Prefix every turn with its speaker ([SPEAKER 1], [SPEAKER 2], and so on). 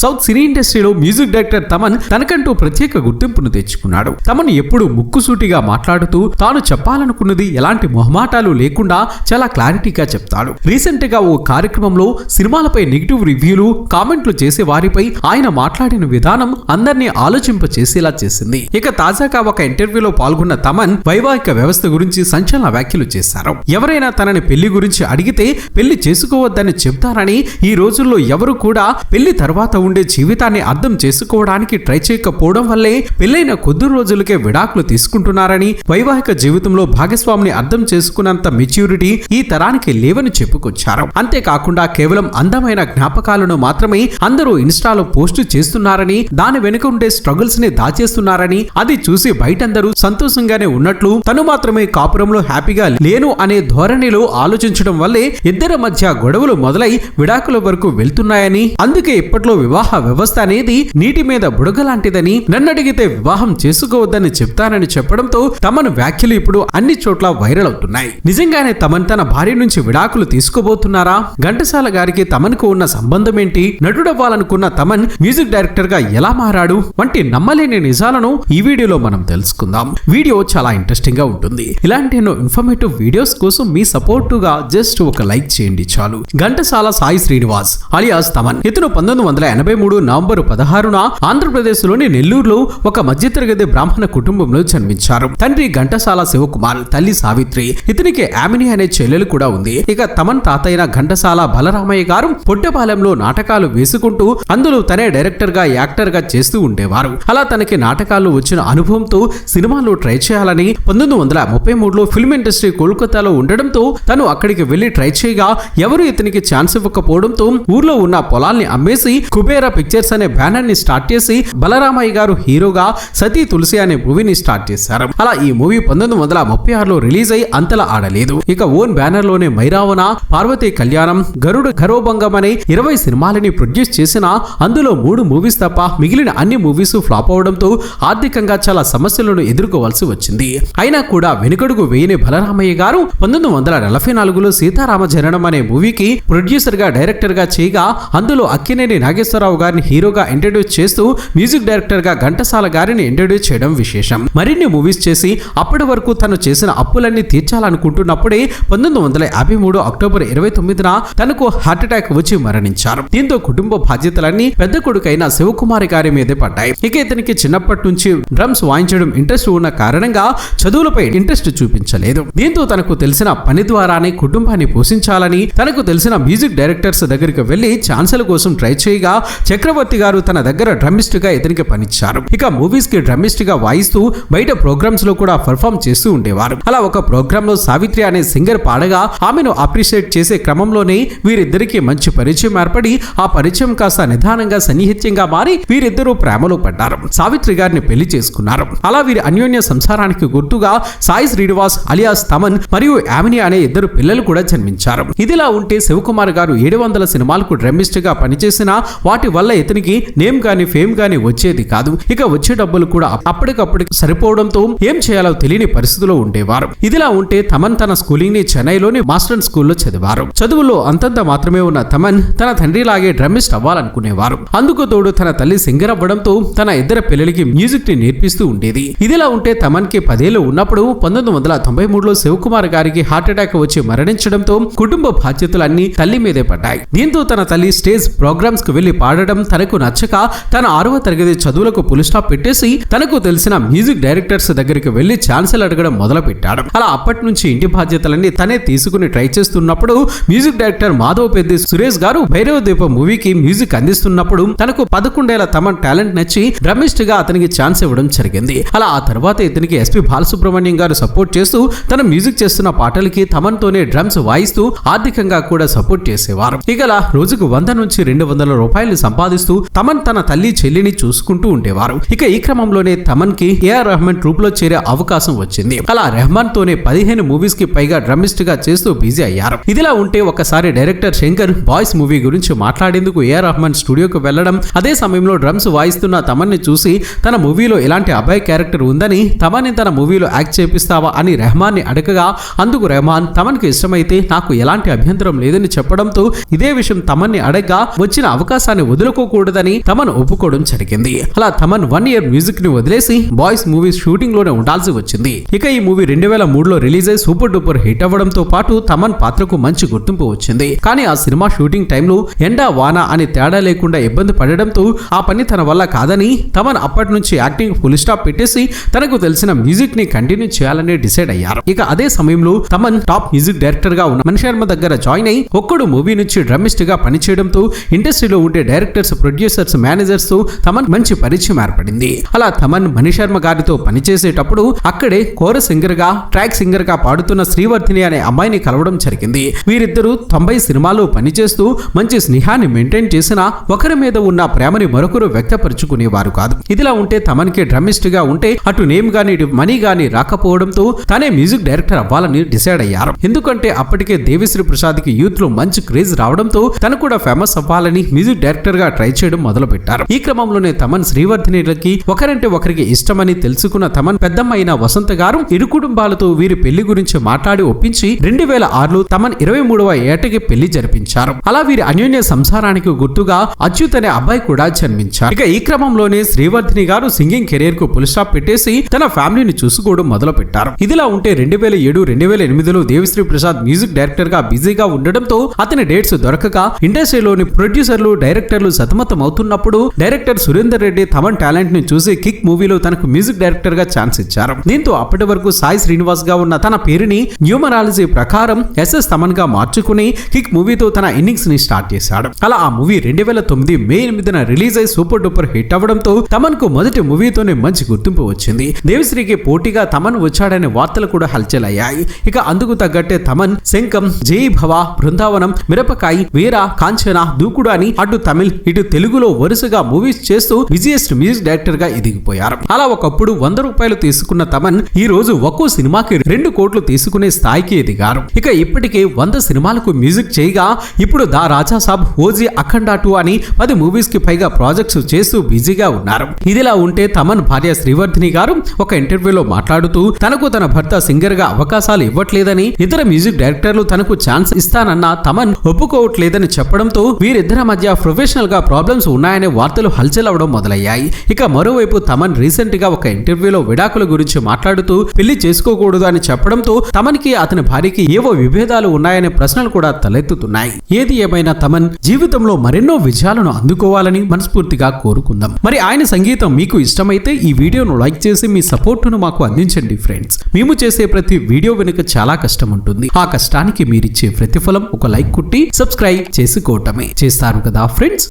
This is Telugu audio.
[SPEAKER 1] సౌత్ సినీ ఇండస్ట్రీలో మ్యూజిక్ డైరెక్టర్ తమన్ తనకంటూ ప్రత్యేక గుర్తింపును తెచ్చుకున్నాడు. తమన్ ఎప్పుడు ముక్కుసూటిగా మాట్లాడుతూ తాను చెప్పాలనుకున్నది ఎలాంటి మొహమాటాలు లేకుండా చాలా క్లారిటీగా చెప్తాడు. రీసెంట్గా ఓ కార్యక్రమంలో సినిమాలపై నెగిటివ్ రివ్యూలు కామెంట్లు చేసే వారిపై ఆయన మాట్లాడిన విధానం అందరినీ ఆలోచింప చేసేలా చేసింది. ఇక తాజాగా ఒక ఇంటర్వ్యూలో పాల్గొన్న తమన్ వైవాహిక వ్యవస్థ గురించి సంచలన వ్యాఖ్యలు చేశారు. ఎవరైనా తనని పెళ్ళి గురించి అడిగితే పెళ్ళి చేసుకోవద్దని చెప్తారని ఈ రోజుల్లో ఎవరు కూడా పెళ్ళి తర్వాత ఉండే జీవితాన్ని అర్థం చేసుకోవడానికి ట్రై చేయకపోవడం వల్లే పెళ్ళైన కొద్ది రోజులకే విడాకులు తీసుకుంటున్నారని వైవాహిక జీవితంలో భాగస్వామిని అర్థం చేసుకున్నంత మెచ్యూరిటీ ఈ తరానికి లేవని చెప్పుకొచ్చారు. అంతేకాకుండా కేవలం అందమైన జ్ఞాపకాలను మాత్రమే అందరూ ఇన్స్టాలో పోస్ట్ చేస్తున్నారని దాని వెనుక ఉండే స్ట్రగుల్స్ని దాచేస్తున్నారని అది చూసి బయటందరూ సంతోషంగానే ఉన్నట్లు తను మాత్రమే కాపురంలో హ్యాపీగా లేను అనే ధోరణిలో ఆలోచించడం వల్లే ఇద్దరి మధ్య గొడవలు మొదలై విడాకుల వరకు వెళ్తున్నాయని అందుకే ఇప్పట్లో వివాహ వ్యవస్థ అనేది నీటి మీద బుడగ లాంటిదని నన్నడిగితే వివాహం చేసుకోవద్దని చెప్తానని చెప్పడంతో తమను వ్యాఖ్యలు ఇప్పుడు అన్ని చోట్ల వైరల్ అవుతున్నాయి. నిజంగానే తమన్ తన భార్య నుంచి విడాకులు తీసుకోబోతున్నారా? ఘంటసాల గారికి తమన్కు ఉన్న సంబంధం ఏంటి? నటుడవ్వాలనుకున్న తమన్ మ్యూజిక్ డైరెక్టర్గా ఎలా మారాడు? వంటి నమ్మలేని నిజాలను ఈ వీడియోలో మనం తెలుసుకుందాం. వీడియో చాలా ఇంట్రెస్టింగ్గా ఉంటుంది. ఇలాంటి ఎన్నో ఇన్ఫర్మేటివ్ వీడియోస్ కోసం మీ సపోర్టుగా జస్ట్ ఒక లైక్ చేయండి చాలు. ఘంటసాల సాయి శ్రీనివాస్ అలియాస్ తమన్. ఇతను పంతొమ్మిది వందల ఎనభై మూడు నవంబర్ పదహారున ఆంధ్రప్రదేశ్లోని నెల్లూరులో ఒక మధ్యతరగతి బ్రాహ్మణ కుటుంబంలో జన్మించారు. తండ్రి ఘంటసాల శివకుమార్ తల్లి సావిత్రి. ఇతనికి ఆమిని అనే చెల్లెలు కూడా ఉంది. ఇక తమన్ తాతయ్య ఘంటసాల బలరామయ్య గారు పొట్టపాలెంలో నాటకాలు వేసుకుంటూ అందులో తనే డైరెక్టర్గా యాక్టర్గా చేస్తూ ఉండేవారు. అలా తనకి నాటకాలు వచ్చిన అనుభవంతో సినిమాలో ట్రై చేయాలని పంతొమ్మిది వందల ముప్పై మూడులో ఫిల్మ్ ఇండస్ట్రీ కోల్కతాలో ఉండడంతో తను అక్కడికి వెళ్ళి ట్రై చేయగా ఎవరు ఇతనికి ఛాన్స్ ఇవ్వకపోవడంతో ఊర్లో ఉన్న పొలాల్ని అమ్మేసి కుబే పిక్చర్స్ అనే బ్యానర్ని స్టార్ట్ చేసి బలరామయ్య గారు హీరోగా సతీ తులసి అనే మూవీని స్టార్ట్ చేశారు. అలా ఈ మూవీ పంతొమ్మిది వందల ముప్పై ఆరులో రిలీజ్ అయి అంతలా ఆడలేదు. ఇక ఓన్ బ్యానర్లోనే మైరావణ పార్వతి కళ్యాణం గరుడు గరోభంగం అనే ఇరవై సినిమాలని ప్రొడ్యూస్ చేసిన అందులో మూడు మూవీస్ తప్ప మిగిలిన అన్ని మూవీస్ ఫ్లాప్ అవడంతో ఆర్థికంగా చాలా సమస్యలను ఎదుర్కోవాల్సి వచ్చింది. అయినా కూడా వెనుకడుగు వేయని బలరామయ్య గారు పంతొమ్మిది వందల నలభై నాలుగులో సీతారామ జననం అనే మూవీకి ప్రొడ్యూసర్గా డైరెక్టర్గా చేయగా అందులో అక్కినేని నాగేశ్వరరావు గారిని హీరోగా ఇంట్రడ్యూస్ చేస్తూ మ్యూజిక్ డైరెక్టర్గా ఘంటసాల గారిని ఇంట్రడ్యూస్ చేయడం విశేషం. మరిన్ని మూవీస్ చేసి అప్పటి వరకు తను చేసిన అప్పులన్నీ తీర్చాలనుకుంటున్నప్పుడే పంతొమ్మిది వందల యాభై మూడు అక్టోబర్ ఇరవై తొమ్మిదిన తనకు హార్ట్ అటాక్ వచ్చి మరణించారు. దీంతో కుటుంబ బాధ్యతలన్నీ పెద్ద కొడుకైన శివకుమారి గారి మీదే పడ్డాయి. ఇక ఇతనికి చిన్నప్పటి నుంచి డ్రమ్స్ వాయించడం ఇంట్రెస్ట్ ఉన్న కారణంగా చదువులపై ఇంట్రెస్ట్ చూపించలేదు. దీంతో తనకు తెలిసిన పని ద్వారానే కుటుంబాన్ని పోషించాలని తనకు తెలిసిన మ్యూజిక్ డైరెక్టర్స్ దగ్గరికి వెళ్ళి ఛాన్సుల కోసం ట్రై చేయగా చక్రవర్తి గారు తన దగ్గర డ్రమ్మిస్ట్గా ఇతనికి పనిచ్చారు. ఇక మూవీస్కి డ్రమ్మిస్ట్గా వాయిస్తూ బయట ప్రోగ్రామ్స్లో కూడా పర్ఫామ్ చేస్తూ ఉండేవారు. అలా ఒక ప్రోగ్రామ్లో సావిత్రి అనే సింగర్ పాడగా ఆమెను అప్రిషియేట్ చేసే క్రమంలోనే వీరిద్దరికి మంచి పరిచయం ఏర్పడి ఆ పరిచయం కాస్త నిదానంగా సన్నిహిత్యంగా మారి వీరిద్దరూ ప్రేమలో పడ్డారు. సావిత్రి గారిని పెళ్ళి చేసుకున్నారు. అలా వీరి అన్యోన్య సంసారానికి గుర్తుగా సాయి శ్రీనివాస్ అలియాస్ తమన్ మరియు యామిని అనే ఇద్దరు పిల్లలు కూడా జన్మించారు. ఇదిలా ఉంటే శివకుమార్ గారు ఏడు వందల సినిమాలకు డ్రమ్మిస్ట్గా పనిచేసిన వాటి వల్ల ఇతనికి నేమ్ కానీ ఫేమ్ కానీ వచ్చేది కాదు. ఇక వచ్చే డబ్బులు కూడా అప్పటికప్పటికి సరిపోవడంతో ఏం చేయాలో తెలియని పరిస్థితిలో ఉండేవారు. ఇదిలా ఉంటే తమన్ తన స్కూలింగ్ని చెన్నైలోని మాస్టర్ స్కూల్లో చదివారు. చదువులో అంతంత మాత్రమే ఉన్న తమన్ తన తండ్రి లాగే డ్రమ్మిస్ట్ అవ్వాలనుకునేవారు. అందుకు తోడు తన తల్లి సింగర్ అవ్వడంతో తన ఇద్దరు పిల్లలకి మ్యూజిక్ని నేర్పిస్తూ ఉండేది. ఇదిలా ఉంటే తమన్కి పదేళ్ళు ఉన్నప్పుడు పంతొమ్మిది వందల తొంభై మూడులో శివకుమార్ గారికి హార్ట్ అటాక్ వచ్చి మరణించడంతో కుటుంబ బాధ్యతలన్నీ తల్లి మీదే పడ్డాయి. దీంతో తన తల్లి స్టేజ్ ప్రోగ్రామ్స్కు వెళ్ళి పాడడం తనకు నచ్చక తన ఆరవ తరగతి చదువులకు పులి స్టాప్ పెట్టేసి తనకు తెలిసిన మ్యూజిక్ డైరెక్టర్స్ దగ్గరికి వెళ్ళి ఛాన్సెల్ అడగడం మొదలు పెట్టాడు అలా అప్పటి నుంచి ఇంటి బాధ్యతలన్నీ తనే తీసుకుని ట్రై చేస్తున్నప్పుడు మ్యూజిక్ డైరెక్టర్ మాధవ్ పెద్ది సురేష్ గారు భైరవ దీప మూవీకి మ్యూజిక్ అందిస్తున్నప్పుడు తనకు పదకొండేళ్ళ తమ టాలెంట్ నచ్చి డ్రమిస్ట్గా అతనికి ఛాన్స్ ఇవ్వడం జరిగింది. అలా ఆ తర్వాత ఇతనికి ఎస్పి బాలసుబ్రహ్మణ్యం గారు సపోర్ట్ చేస్తూ తన మ్యూజిక్ చేస్తున్న పాటలకి తమన్తోనే డ్రమ్స్ వాయిస్తూ ఆర్థికంగా కూడా సపోర్ట్ చేసేవారు. ఇక రోజుకు వంద నుంచి రెండు వందల రూపాయలు సంపాదిస్తూ తమన్ తన తల్లి చెల్లిని చూసుకుంటూ ఉండేవారు. ఇక ఈ క్రమంలోనే తమన్కి ఏఆర్ రెహమాన్ ట్రూప్లో చేరే అవకాశం వచ్చింది. అలా రెహమాన్ తోనే పదిహేను మూవీస్కి పైగా డ్రమిస్ట్గా చేస్తూ బిజీ అయ్యారు. ఇదిలా ఉంటే ఒకసారి డైరెక్టర్ శంకర్ బాయ్స్ మూవీ గురించి మాట్లాడేందుకు ఏఆర్ రెహమాన్ స్టూడియోకి వెళ్ళడం అదే సమయంలో డ్రమ్స్ వాయిస్తున్న తమన్ని చూసి తన మూవీలో ఇలాంటి అబ్బాయి క్యారెక్టర్ ఉందని తమన్ని తన మూవీలో యాక్ట్ చేపిస్తావా అని రెహమాన్ని అడగగా అందుకు రెహమాన్ తమన్కి ఇష్టమైతే నాకు ఎలాంటి అభ్యంతరం లేదని చెప్పడంతో ఇదే విషయం తమన్ని అడగ్గా వచ్చిన అవకాశాన్ని వదులుకోకూడదని తమన్ ఒప్పుకోవడం జరిగింది. అలా తమన్ వన్ ఇయర్ మ్యూజిక్ని వదిలేసి బాయ్స్ మూవీ షూటింగ్లోనే ఉండాల్సి వచ్చింది. ఇక ఈ మూవీ రెండు వేల మూడులో రిలీజ్ అయి సూపర్ డూపర్ హిట్ అవ్వడంతో పాటు తమన్ పాత్రకు మంచి గుర్తింపు వచ్చింది. కానీ ఆ సినిమా షూటింగ్ టైంలో ఎండ వాన అని తేడా లేకుండా ఇబ్బంది పడడంతో ఆ పని తన వల్ల కాదని తమన్ అప్పటి నుంచి యాక్టింగ్ ఫుల్ స్టాప్ పెట్టేసి తనకు తెలిసిన మ్యూజిక్ని కంటిన్యూ చేయాలని డిసైడ్ అయ్యారు. ఇక అదే సమయంలో తమన్ టాప్ మ్యూజిక్ డైరెక్టర్గా ఉన్న మణి దగ్గర జాయిన్ అయి ఒక్కడు మూవీ నుంచి డ్రమిస్ట్గా పనిచేయడంతో ఇండస్ట్రీలో ఉండే డైరెక్టర్స్ ప్రొడ్యూసర్స్ మేనేజర్స్తో తమన్ మంచి పరిచయం ఏర్పడింది. అలా తమన్ మణి శర్మ గారితో పనిచేసేటప్పుడు అక్కడే కోర సింగర్గా ట్రాక్ సింగర్గా పాడుతున్న శ్రీవర్ధిని అనే అమ్మాయిని కలవడం జరిగింది. వీరిద్దరూ తొంభై సినిమాలు పనిచేస్తూ మంచి స్నేహాన్ని మెయింటైన్ చేసినా ఒకరి మీద ఉన్న ప్రేమని మరొకరు వ్యక్తపరుచుకునేవారు కాదు. ఇదిలా ఉంటే తమన్కి డ్రమిస్ట్గా ఉంటే అటు నేమ్ గాని ఇటు మనీ గాని రాకపోవడంతో తనే మ్యూజిక్ డైరెక్టర్ అవ్వాలని డిసైడ్ అయ్యారు. ఎందుకంటే అప్పటికే దేవిశ్రీ ప్రసాద్కి యూత్లో మంచి క్రేజ్ రావడంతో తను కూడా ఫేమస్ అవ్వాలని మ్యూజిక్ డైరెక్టర్ గా ట్రై చేయడం మొదలు పెట్టారు ఈ క్రమంలోనే తమన్ శ్రీవర్ధినిలకి ఒకరంటే ఒకరికి ఇష్టమని తెలుసుకున్న తమన్ పెద్దమ్మైన వసంత గారు ఇరు కుటుంబాలతో వీరి పెళ్ళి గురించి మాట్లాడి ఒప్పించి రెండు వేల ఆరులో తమన్ ఇరవై మూడవ ఏటకి పెళ్ళి జరిపించారు. అలా వీరి అన్యోన్య సంసారానికి గుర్తుగా అచ్యుత్ అనే అబ్బాయి కూడా జన్మించారు. ఇక ఈ క్రమంలోనే Srivardhini garu singing కెరీర్కు pull stop పెట్టేసి తన ఫ్యామిలీని చూసుకోవడం మొదలు పెట్టారు ఇదిలా ఉంటే రెండు వేల ఏడు రెండు వేల ఎనిమిదిలో దేవిశ్రీ ప్రసాద్ మ్యూజిక్ డైరెక్టర్గా బిజీగా ఉండడంతో అతని డేట్స్ దొరకక ఇండస్ట్రీలోని ప్రొడ్యూసర్లు డైరెక్టర్ డైరెక్టర్లు సతమతం అవుతున్నప్పుడు డైరెక్టర్ సురేందర్ రెడ్డి తమన్ టాలెంట్ని చూసి కిక్ మూవీలో తనకు మ్యూజిక్ డైరెక్టర్గా ఛాన్స్ ఇచ్చారు. దీంతో అప్పటి వరకు సాయి శ్రీనివాస్గా ఉన్న తన పేరుని న్యూమరాలజీ ప్రకారం ఎస్ఎస్ తమన్గా మార్చుకుని కిక్ మూవీతో తన ఇన్నింగ్స్ని స్టార్ట్ చేశాడు. అలా ఆ మూవీ రెండు వేల తొమ్మిది మే ఎనిమిదిన రిలీజ్ అయి సూపర్ డూపర్ హిట్ అవ్వడంతో తమన్కు మొదటి మూవీతోనే మంచి గుర్తింపు వచ్చింది. దేవిశ్రీకి పోటీగా తమన్ వచ్చాడనే వార్తలు కూడా హల్చల్ అయ్యాయి ఇక అందుకు తగ్గట్టే తమన్ శంఖం జై భవ బృందావనం మిరపకాయి వీర కాంచన దూకుడు అని అటు తమిళ ఇటు తెలుగులో వరుసగా మూవీస్ చేస్తూ బిజియెస్ట్ మ్యూజిక్ డైరెక్టర్గా ఎదిగిపోయారు. అలా ఒకప్పుడు వంద రూపాయలు తీసుకున్న తమన్ ఈ రోజు ఒక్కో సినిమాకి రెండు కోట్లు తీసుకునే స్థాయికి ఎదిగారు. ఇక ఇప్పటికే వంద సినిమాలకు మ్యూజిక్ చేయగా ఇప్పుడు దా రాజా సాబ్ ఓజీ అఖండ టూ అని పది మూవీస్కి పైగా ప్రాజెక్ట్స్ చేస్తూ బిజీగా ఉన్నారు. ఇదిలా ఉంటే తమన్ భార్య శ్రీవర్ధిని గారు ఒక ఇంటర్వ్యూలో మాట్లాడుతూ తనకు తన భర్త సింగర్గా అవకాశాలు ఇవ్వట్లేదని ఇతర మ్యూజిక్ డైరెక్టర్లు తనకు ఛాన్స్ ఇస్తానన్న తమన్ ఒప్పుకోవట్లేదని చెప్పడంతో వీరిద్దరి మధ్య ప్రొఫెషనల్ గా ప్రాబ్లమ్స్ ఉన్నాయనే వార్తలు హల్చల్ అవడం మొదలయ్యాయి. ఇక మరోవైపు తమన్ రీసెంట్గా ఒక ఇంటర్వ్యూలో విడాకుల గురించి మాట్లాడుతూ పెళ్ళి చేసుకోకూడదు అని చెప్పడంతో తమన్కి అతని భార్యకి ఏవో విభేదాలు ఉన్నాయనే ప్రశ్నలు కూడా తలెత్తుతున్నాయి. ఏది ఏమైనా తమన్ జీవితంలో మరెన్నో విజయాలను అందుకోవాలని మనస్ఫూర్తిగా కోరుకుందాం. మరి ఆయన సంగీతం మీకు ఇష్టమైతే ఈ వీడియోను లైక్ చేసి మీ సపోర్టును మాకు అందించండి ఫ్రెండ్స్. మేము చేసే ప్రతి వీడియో వెనుక చాలా కష్టం ఉంటుంది. ఆ కష్టానికి మీరిచ్చే ప్రతిఫలం ఒక లైక్ కుట్టి సబ్స్క్రైబ్ చేసుకోవటమే. చేస్తారు కదా ఫ్రెండ్స్?